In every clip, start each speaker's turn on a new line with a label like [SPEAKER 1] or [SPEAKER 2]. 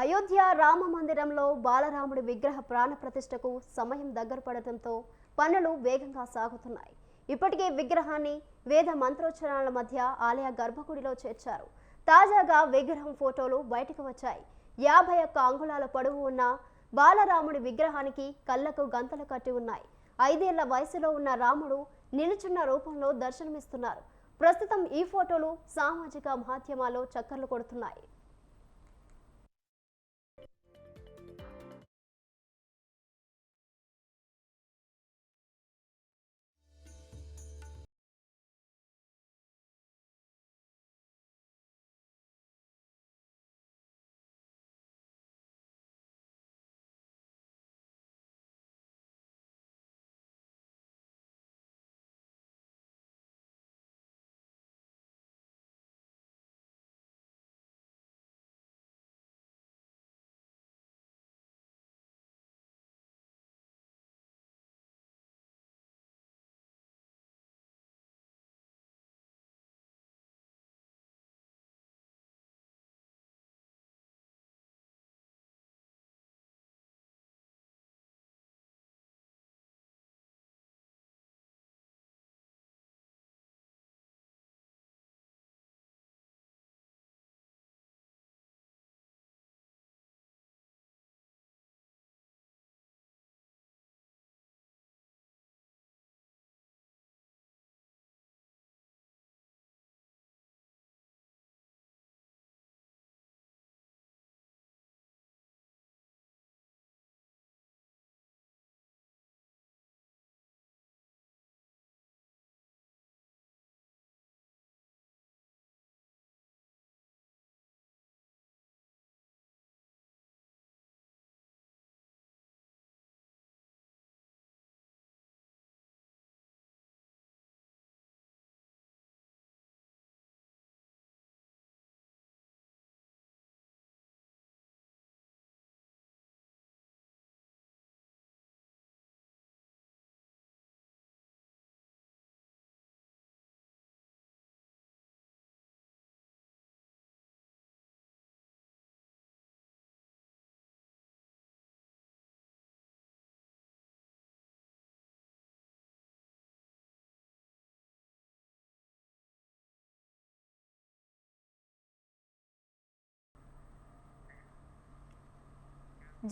[SPEAKER 1] అయోధ్య రామ మందిరంలో బాలరాముడి విగ్రహ ప్రాణ ప్రతిష్టకు సమయం దగ్గర పడటంతో పనులు వేగంగా సాగుతున్నాయి. ఇప్పటికే విగ్రహాన్ని వేద మంత్రోచ్చరణల మధ్య ఆలయ గర్భగుడిలో చేర్చారు. తాజాగా విగ్రహం ఫోటోలు బయటకు వచ్చాయి. యాభై ఒక్క అంగుళాల పొడవు ఉన్న బాలరాముడి విగ్రహానికి కళ్ళకు గంతలు కట్టి ఉన్నాయి. ఐదేళ్ళ వయసులో ఉన్న రాముడు నిలుచున్న రూపంలో దర్శనమిస్తున్నారు. ప్రస్తుతం ఈ ఫోటోలు సామాజిక మాధ్యమాల్లో చక్కర్లు కొడుతున్నాయి.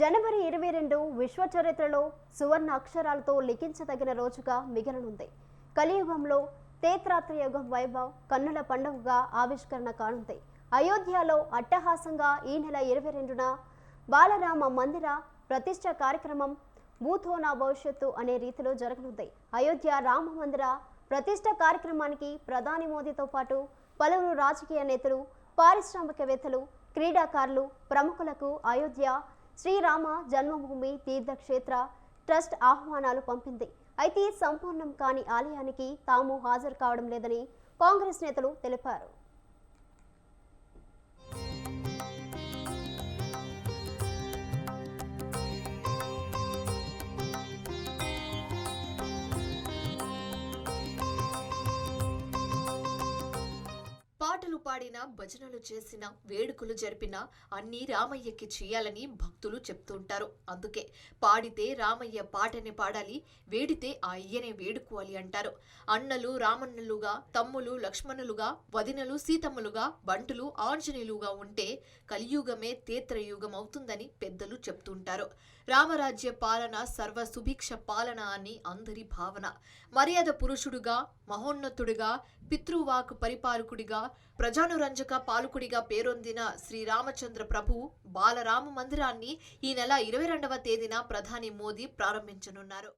[SPEAKER 1] జనవరి ఇరవై రెండు విశ్వ చరిత్రలో సువర్ణ అక్షరాలతో లిఖించదగిన రోజుగా మిగలనుంది. కలియుగంలో తేత్రాత్రయుగం వైభవ్ కన్నుల పండుగగా ఆవిష్కరణ కానుంది. అయోధ్యలో అట్టహాసంగా ఈ నెల ఇరవై రెండున బాలరామ మందిర ప్రతిష్ట కార్యక్రమం భూతో నా భవిష్యత్తు అనే రీతిలో జరగనుంది. అయోధ్య రామ మందిర ప్రతిష్ట కార్యక్రమానికి ప్రధాని మోదీతో పాటు పలువురు రాజకీయ నేతలు పారిశ్రామికవేత్తలు క్రీడాకారులు ప్రముఖులకు అయోధ్య శ్రీరామ జన్మభూమి తీర్థక్షేత్ర ట్రస్ట్ ఆహ్వానాలు పంపింది. అయితే సంపూర్ణం కాని ఆలయానికి తాము హాజరు కావడం లేదని కాంగ్రెస్ నేతలు తెలిపారు.
[SPEAKER 2] పాటలు పాడిన భజనలు చేసిన వేడుకలు జరిపిన అన్ని రామయ్యకి చేయాలని భక్తులు చెప్తుంటారు. అందుకే పాడితే రామయ్య పాటనే పాడాలి వేడితే ఆ అయ్యనే వేడుకోవాలి అంటారు. అన్నలు రామన్నలుగా తమ్ములు లక్ష్మణులుగా వదినలు సీతమ్మలుగా బంటులు ఆంజనేయులుగా ఉంటే కలియుగమే తేత్రయుగం అవుతుందని పెద్దలు చెప్తుంటారు. రామరాజ్య పాలన సర్వ సుభిక్ష పాలన అని అందరి భావన. మర్యాద పురుషుడుగా మహోన్నతుడిగా పితృవాక్ పరిపాలకుడిగా ప్రజానురంజక పాలకుడిగా పేరొందిన శ్రీరామచంద్ర ప్రభు బాలరామ మందిరాన్ని ఈ నెల ఇరవై రెండవ తేదీన ప్రధాని మోదీ ప్రారంభించనున్నారు.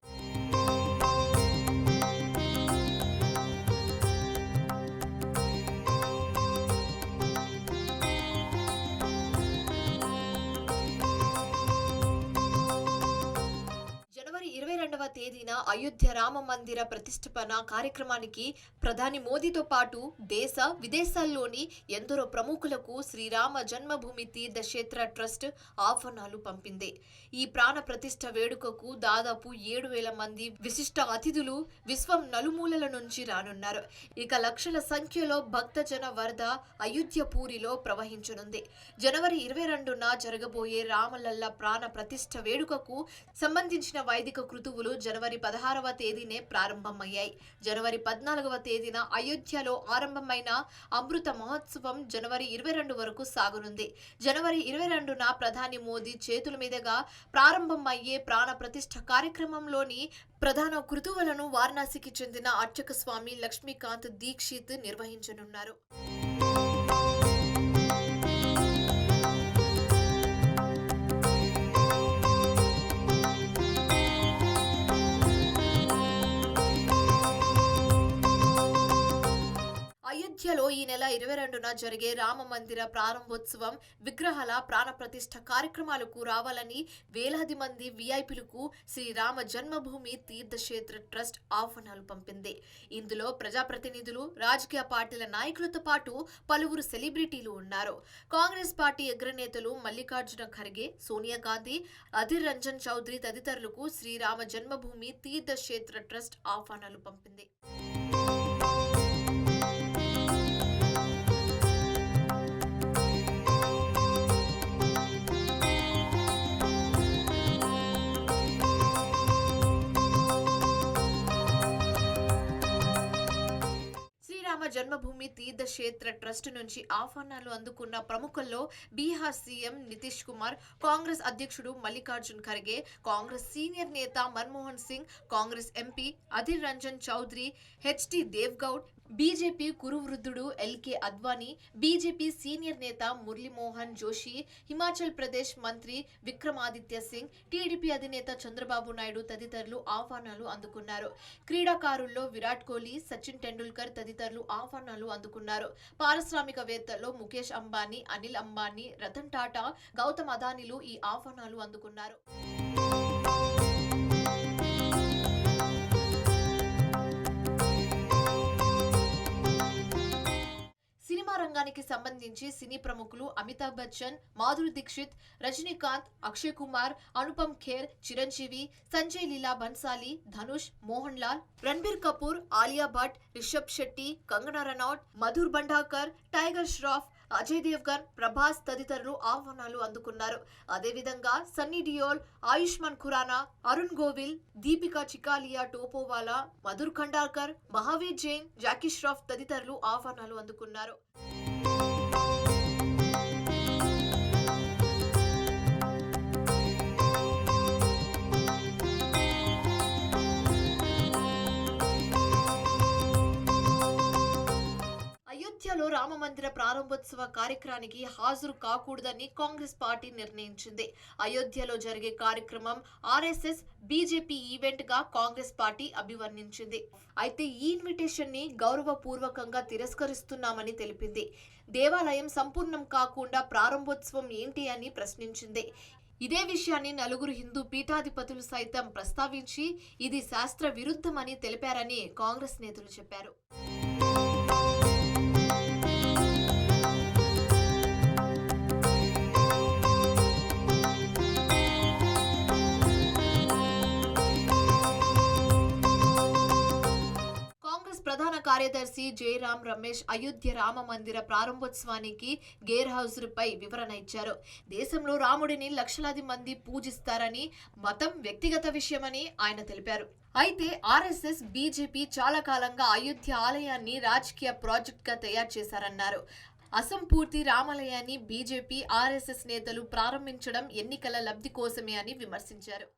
[SPEAKER 2] రెండవ తేదీన అయోధ్య రామ మందిర ప్రతిష్ఠాపన కార్యక్రమానికి ప్రధాని మోదీతో పాటు దేశ విదేశాల్లోని ఎందరో ప్రముఖులకు శ్రీరామ జన్మభూమి తీర్థక్షేత్ర ట్రస్ట్ ఆహ్వానాలు పంపింది. ఈ ప్రాణ ప్రతిష్ఠ వేడుకకు దాదాపు ఏడు వేల మంది విశిష్ట అతిథులు విశ్వం నలుమూలల నుంచి రానున్నారు. ఇక లక్షల సంఖ్యలో భక్తజన వరద అయోధ్య పూరిలో ప్రవహించనుంది. జనవరి ఇరవై రెండున జరగబోయే రామలల్ల ప్రాణ ప్రతిష్ఠ వేడుకకు సంబంధించిన వైదిక కృతువులు జనవరి పదహారవ తేదీనే ప్రారంభమయ్యాయి. జనవరి పద్నాలుగవ తేదీన అయోధ్యలో ఆరంభమైన అమృత మహోత్సవం జనవరి ఇరవై రెండు వరకు సాగనుంది. జనవరి ఇరవై రెండున ప్రధాని మోదీ చేతుల మీదుగా ప్రారంభమయ్యే ప్రాణ ప్రతిష్ఠ కార్యక్రమంలోని ప్రధాన కృతువులను వారణాసికి చెందిన అర్చక స్వామి లక్ష్మీకాంత్ దీక్షిత్ నిర్వహించనున్నారు. అయోధ్యలో ఈ నెల ఇరవై రెండున జరిగే రామ మందిర ప్రారంభోత్సవం విగ్రహాల ప్రాణప్రతిష్ఠ కార్యక్రమాలకు రావాలని వేలాది మంది విఐపీలకు శ్రీరామ జన్మభూమి తీర్థక్షేత్ర ట్రస్ట్ ఆహ్వానాలు పంపింది. ఇందులో ప్రజాప్రతినిధులు రాజకీయ పార్టీల నాయకులతో పాటు పలువురు సెలబ్రిటీలు ఉన్నారు. కాంగ్రెస్ పార్టీ అగ్రనేతలు మల్లికార్జున ఖర్గే సోనియా గాంధీ అధిర్ రంజన్ చౌదరి తదితరులకు శ్రీరామ జన్మభూమి తీర్థక్షేత్ర ట్రస్ట్ ఆహ్వానాలు పంపింది. జన్మభూమి తీర్థక్షేత్ర ట్రస్ట్ నుంచి ఆహ్వానాలు అందుకున్న ప్రముఖుల్లో బీహార్ సీఎం నితీష్ కుమార్ కాంగ్రెస్ అధ్యక్షుడు మల్లికార్జున్ ఖర్గే కాంగ్రెస్ సీనియర్ నేత Manmohan Singh Congress MP Adhir Ranjan Chowdhury HD Deve Gowda BJP కురువృద్ధుడు LK Advani BJP senior నేత మురళీమోహన్ జోషి హిమాచల్ ప్రదేశ్ మంత్రి విక్రమాదిత్య సింగ్ టీడీపీ అధినేత చంద్రబాబు నాయుడు తదితరులు ఆహ్వానాలు అందుకున్నారు. క్రీడాకారుల్లో విరాట్ కోహ్లీ సచిన్ టెండూల్కర్ తదితరులు ఆహ్వానాలు అందుకున్నారు. పారిశ్రామికవేత్తల్లో ముఖేష్ అంబానీ అనిల్ అంబానీ రతన్ టాటా గౌతమ్ అదానీలు ఈ ఆహ్వానాలు అందుకున్నారు. రంగానికి సంబంధించి సినీ ప్రముఖులు అమితాబ్ బచ్చన్ మాధురి దీక్షిత్ రజనీకాంత్ అక్షయ్ కుమార్ అనుపమ్ ఖేర్ చిరంజీవి సంజయ్ లీలా బన్సాలి ధనుష్ మోహన్ లాల్ రణబీర్ కపూర్ ఆలియా భట్ రిషబ్ శెట్టి కంగనా రనౌట్ మధుర్ భండాకర్ టైగర్ ష్రాఫ్ అజయ్ దేవ్గన్ ప్రభాస్ తదితరులు ఆహ్వానాలు అందుకున్నారు. అదేవిధంగా సన్నీ డియోల్ ఆయుష్మాన్ ఖురానా అరుణ్ గోవిల్ దీపికా చికాలియా టోపోవాలా మధుర్ ఖండార్కర్ మహావీర్ జైన్ జాకీ ష్రాఫ్ తదితరులు ఆహ్వానాలు అందుకున్నారు. అయోధ్యలో రామ మందిర ప్రారంభోత్సవ కార్యక్రమానికి హాజరు కాకూడదని కాంగ్రెస్ పార్టీ నిర్ణయించింది. అయోధ్యలో జరిగే కార్యక్రమం ఆర్ఎస్ఎస్ బీజేపీ ఈవెంట్గా కాంగ్రెస్ పార్టీ అభివర్ణించింది. అయితే ఈ ఇన్విటేషన్ని గౌరవపూర్వకంగా తిరస్కరిస్తున్నామని తెలిపింది. దేవాలయం సంపూర్ణం కాకుండా ప్రారంభోత్సవం ఏంటి అని ప్రశ్నించింది. ఇదే విషయాన్ని నలుగురు హిందూ పీఠాధిపతులు సైతం ప్రస్తావించి ఇది శాస్త్ర విరుద్ధమని తెలిపారని కాంగ్రెస్ నేతలు చెప్పారు. ప్రధాన కార్యదర్శి జయరాం రమేష్ అయోధ్య రామ మందిర ప్రారంభోత్సవానికి గేర్ హౌస్ పై వివరణ ఇచ్చారు. దేశంలో రాముడిని లక్షలాది మంది పూజిస్తారని మతం వ్యక్తిగత విషయమని ఆయన తెలిపారు. అయితే ఆర్ఎస్ఎస్ బీజేపీ చాలా కాలంగా అయోధ్య ఆలయాన్ని రాజకీయ ప్రాజెక్ట్గా తయారు చేశారన్నారు. అసంపూర్తి రామాలయాన్ని బీజేపీ ఆర్ఎస్ఎస్ నేతలు ప్రారంభించడం ఎన్నికల లబ్ధి కోసమే అని విమర్శించారు.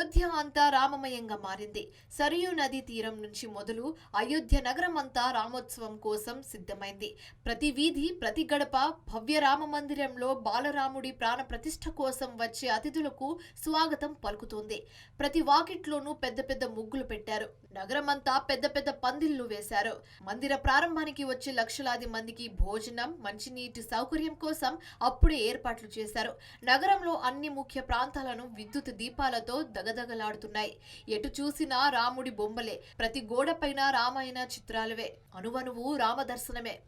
[SPEAKER 2] అయోధ్య అంతా రామమయంగా మారింది. సరియు నది తీరం నుంచి మొదలు అయోధ్య నగరం అంతా రామోత్సవం కోసం సిద్ధమైంది. ప్రతి వీధి ప్రతి గడప భవ్య రామ మందిరంలో బాలరాముడి ప్రాణ ప్రతిష్ఠ కోసం వచ్చే అతిథులకు స్వాగతం పలుకుతోంది. ప్రతి వాకిట్లోనూ పెద్ద పెద్ద ముగ్గులు పెట్టారు. నగరమంతా పెద్ద పెద్ద పందిళ్ళు వేశారు. మందిర ప్రారంభానికి వచ్చే లక్షలాది మందికి భోజనం మంచినీటి సౌకర్యం కోసం అప్పుడే ఏర్పాట్లు చేశారు. నగరంలో అన్ని ముఖ్య ప్రాంతాలను విద్యుత్ దీపాలతో దగ దగదగలాడుతున్నాయి ఎటు చూసినా రాముడి బొమ్మలే. ప్రతి గోడపైన రామాయణ చిత్రాలవే. అనువనువు రామదర్శనమే.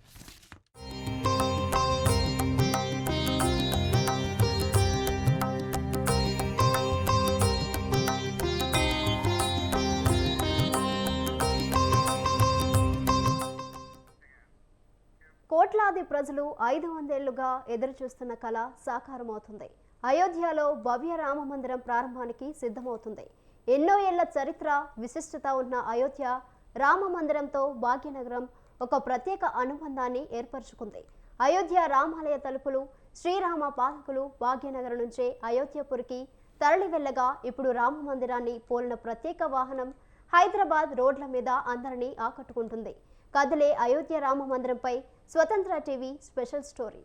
[SPEAKER 1] కోట్లాది ప్రజలు ఐదు వందేళ్ళుగా ఎదురుచూస్తున్న కళ సాకారమవుతుంది. అయోధ్యలో భవ్య రామ మందిరం ప్రారంభానికి సిద్ధమవుతుంది. ఎన్నో ఏళ్ళ చరిత్ర విశిష్టత ఉన్న అయోధ్య రామ మందిరంతో భాగ్యనగరం ఒక ప్రత్యేక అనుబంధాన్ని ఏర్పరచుకుంది. అయోధ్య రామాలయ తలుపులు శ్రీరామ పాలకులు భాగ్యనగరం నుంచే అయోధ్యపురికి తరలి వెళ్ళగా ఇప్పుడు రామ మందిరాన్ని పోలిన ప్రత్యేక వాహనం హైదరాబాద్ రోడ్ల మీద అందరినీ ఆకట్టుకుంటుంది. కదిలే అయోధ్య రామ మందిరంపై స్వతంత్ర టీవీ స్పెషల్ స్టోరీ.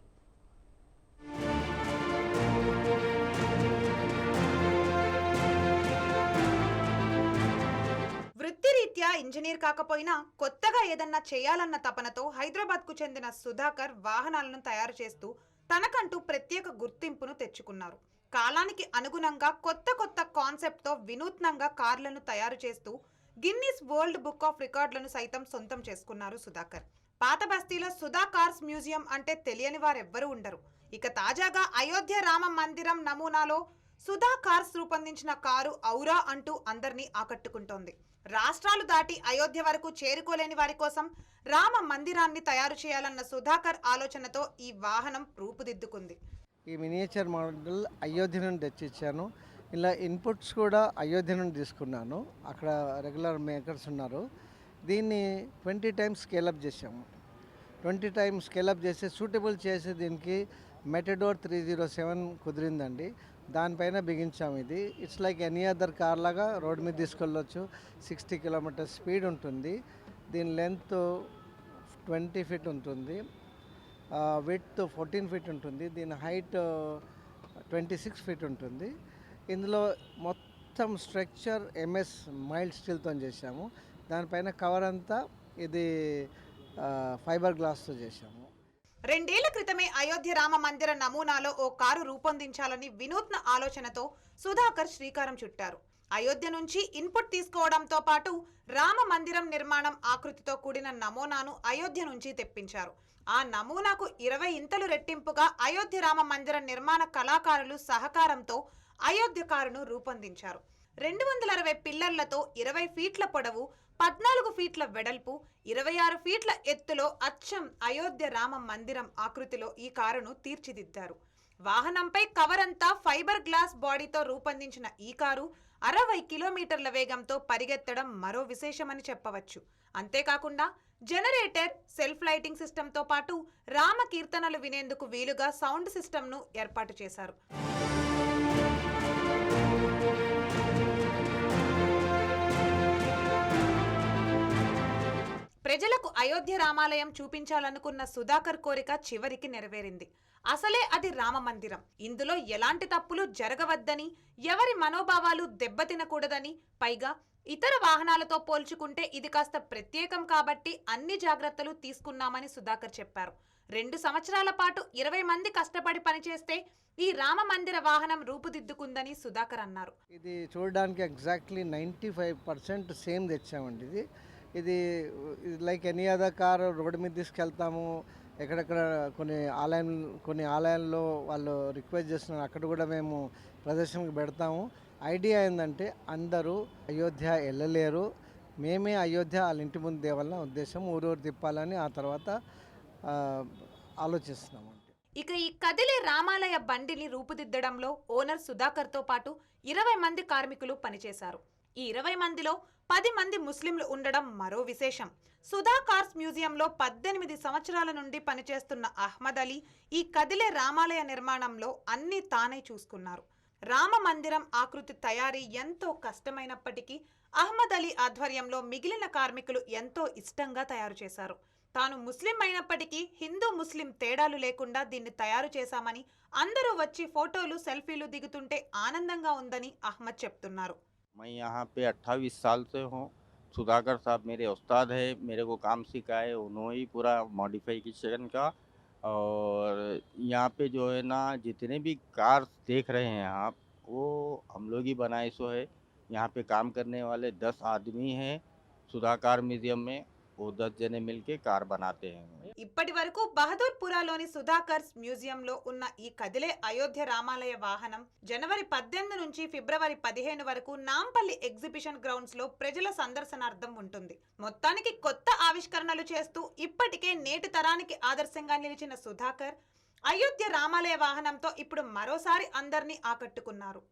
[SPEAKER 3] వృత్తిరీత్యా ఇంజనీర్ కాకపోయినా కొత్తగా ఏదన్నా చేయాలన్న తపనతో హైదరాబాద్కు చెందిన సుధాకర్ వాహనాలను తయారు చేస్తూ తనకంటూ ప్రత్యేక గుర్తింపును తెచ్చుకున్నారు. కాలానికి అనుగుణంగా కొత్త కొత్త కాన్సెప్ట్తో వినూత్నంగా కార్లను తయారు చేస్తూ గిన్నీస్ వరల్డ్ బుక్ ఆఫ్ రికార్డులను సైతం సొంతం చేసుకున్నారు సుధాకర్. పాత బస్తీలో సుధా కార్స్ మ్యూజియం అంటే తెలియని వారెవ్వరూ ఉండరు. ఇక తాజాగా అయోధ్య రామ మందిరం నమూనాలో సుధా కార్స్ రూపొందించిన కారు ఔరా అంటూ అందరినీ ఆకట్టుకుంటోంది. రాష్ట్రాలు దాటి అయోధ్య వరకు చేరుకోలేని వారి కోసం రామ మందిరాన్ని తయారు చేయాలన్న సుధాకర్ ఆలోచనతో ఈ వాహనం రూపుదిద్దుకుంది.
[SPEAKER 4] ఈ మినియేచర్ మోడల్ అయోధ్య నుండి తెచ్చిచ్చాను. ఇలా ఇన్పుట్స్ కూడా అయోధ్య నుండి తీసుకున్నాను. అక్కడ రెగ్యులర్ మేకర్స్ ఉన్నారు. దీన్ని ట్వంటీ టైమ్స్ స్కేలప్ చేసాము ట్వంటీ టైమ్స్ స్కేలప్ చేసి సూటబుల్ చేసి దీనికి మెటడోర్ త్రీ జీరో సెవెన్ కుదిరిందండి. దానిపైన బిగించాము ఇది. It's like any other car లాగా రోడ్ మీద తీసుకెళ్ళొచ్చు. సిక్స్టీ కిలోమీటర్ స్పీడ్ ఉంటుంది. దీని లెంత్ ట్వంటీ ఫీట్ ఉంటుంది. విత్ ఫోర్టీన్ ఫీట్ ఉంటుంది. దీని హైట్ ట్వంటీ సిక్స్ ఫీట్ ఉంటుంది. ఇందులో మొత్తం స్ట్రక్చర్ ఎంఎస్ మైల్డ్ స్టీల్తో చేశాము. దానిపైన కవర్ అంతా ఇది ఫైబర్ గ్లాస్తో చేశాము.
[SPEAKER 3] రెండేళ్ళ క్రితమే అయోధ్య రామ మందిర నమూనాలో ఓ కారు రూపొందించాలని వినూత్న ఆలోచనతో సుధాకర్ శ్రీకారం చుట్టారు. అయోధ్య నుంచి ఇన్పుట్ తీసుకోవడంతో పాటు రామ మందిరం నిర్మాణం ఆకృతితో కూడిన నమూనాను అయోధ్య నుంచి తెప్పించారు. ఆ నమూనాకు ఇరవై ఇంతలు రెట్టింపుగా అయోధ్య రామ మందిర నిర్మాణ కళాకారులు సహకారంతో అయోధ్య కారును రూపొందించారు. రెండు వందల అరవై పిల్లర్లతో ఇరవై ఫీట్ల పొడవు పద్నాలుగు ఫీట్ల వెడల్పు ఇరవై ఆరు ఫీట్ల ఎత్తులో అచ్చం అయోధ్య రామ మందిరం ఆకృతిలో ఈ కారును తీర్చిదిద్దారు. వాహనంపై కవర్ అంతా ఫైబర్ గ్లాస్ బాడీతో రూపొందించిన ఈ కారు అరవై కిలోమీటర్ల వేగంతో పరిగెత్తడం మరో విశేషమని చెప్పవచ్చు. అంతేకాకుండా జనరేటర్ సెల్ఫ్ లైటింగ్ సిస్టంతో పాటు రామ కీర్తనలు వినేందుకు వీలుగా సౌండ్ సిస్టంను ఏర్పాటు చేశారు. ప్రజలకు అయోధ్య రామాలయం చూపించాలనుకున్న సుధాకర్ కోరిక చివరికి నెరవేరింది. అసలే అది రామ మందిరం ఇందులో ఎలాంటి తప్పులు జరగవద్దని ఎవరి మనోభావాలు దెబ్బతినకూడదని పైగా ఇతర వాహనాలతో పోల్చుకుంటే ఇది కాస్త ప్రత్యేకం కాబట్టి అన్ని జాగ్రత్తలు తీసుకున్నామని సుధాకర్ చెప్పారు. రెండు సంవత్సరాల పాటు ఇరవై మంది కష్టపడి పనిచేస్తే ఈ రామ మందిర వాహనం రూపుదిద్దుకుందని సుధాకర్ అన్నారు.
[SPEAKER 4] ఇది చూడడానికి exactly ninety five percent same తెచ్చామండి ఇది. ఇది like any other car road మీద తీసుకెళ్తాము. ఎక్కడెక్కడ కొన్ని ఆలయం కొన్ని ఆలయాల్లో వాళ్ళు రిక్వెస్ట్ చేస్తున్నారు. అక్కడ కూడా మేము ప్రదర్శనకు పెడతాము. ఐడియా ఏంటంటే అందరూ అయోధ్య వెళ్ళలేరు. మేమే అయోధ్య వాళ్ళ ఇంటి ముందు దేవాలన్న ఉద్దేశం ఊరూరు తిప్పాలని ఆ తర్వాత ఆలోచిస్తున్నాము
[SPEAKER 3] ఇక ఈ కదిలే రామాలయ బండిని రూపుదిద్దడంలో ఓనర్ సుధాకర్తో పాటు ఇరవై మంది కార్మికులు పనిచేశారు. ఈ ఇరవై మందిలో పది మంది ముస్లింలు ఉండడం మరో విశేషం. సుధా కార్స్ మ్యూజియంలో పద్దెనిమిది సంవత్సరాల నుండి పనిచేస్తున్న అహ్మద్ అలీ ఈ కదిలే రామాలయ నిర్మాణంలో అన్ని తానే చూసుకున్నారు. రామ మందిరం ఆకృతి తయారీ ఎంతో కష్టమైనప్పటికీ అహ్మద్ అలీ ఆధ్వర్యంలో మిగిలిన కార్మికులు ఎంతో ఇష్టంగా తయారు చేశారు. తాను ముస్లిం అయినప్పటికీ హిందూ ముస్లిం తేడాలు లేకుండా దీన్ని తయారు చేశామని అందరూ వచ్చి ఫోటోలు సెల్ఫీలు దిగుతుంటే ఆనందంగా ఉందని అహ్మద్ చెప్తున్నారు.
[SPEAKER 5] मैं यहाँ पे 28 साल से हूँ। सुधाकर साहब मेरे उस्ताद है, मेरे को काम सिखाए, उन्होंने ही पूरा मॉडिफिकेशन का और यहाँ पे जो है ना, जितने भी कार देख रहे हैं आप, वो हम लोग ही बनाए सो है। यहाँ पे काम करने वाले 10 आदमी हैं सुधाकार म्यूज़ियम में। वो 10 जने मिलके कार बनाते हैं
[SPEAKER 3] ఇప్పటి వరకు బహదూర్పురాలోని సుధాకర్స్ మ్యూజియంలో ఉన్న ఈ కదిలే అయోధ్య రామాలయ వాహనం జనవరి పద్దెనిమిది నుంచి ఫిబ్రవరి పదిహేను వరకు నాంపల్లి ఎగ్జిబిషన్ గ్రౌండ్స్ లో ప్రజల సందర్శనార్థం ఉంటుంది మొత్తానికి కొత్త ఆవిష్కరణలు చేస్తూ ఇప్పటికే నేటి తరానికి ఆదర్శంగా నిలిచిన సుధాకర్ అయోధ్య రామాలయ వాహనంతో ఇప్పుడు మరోసారి అందరినీ ఆకట్టుకున్నారు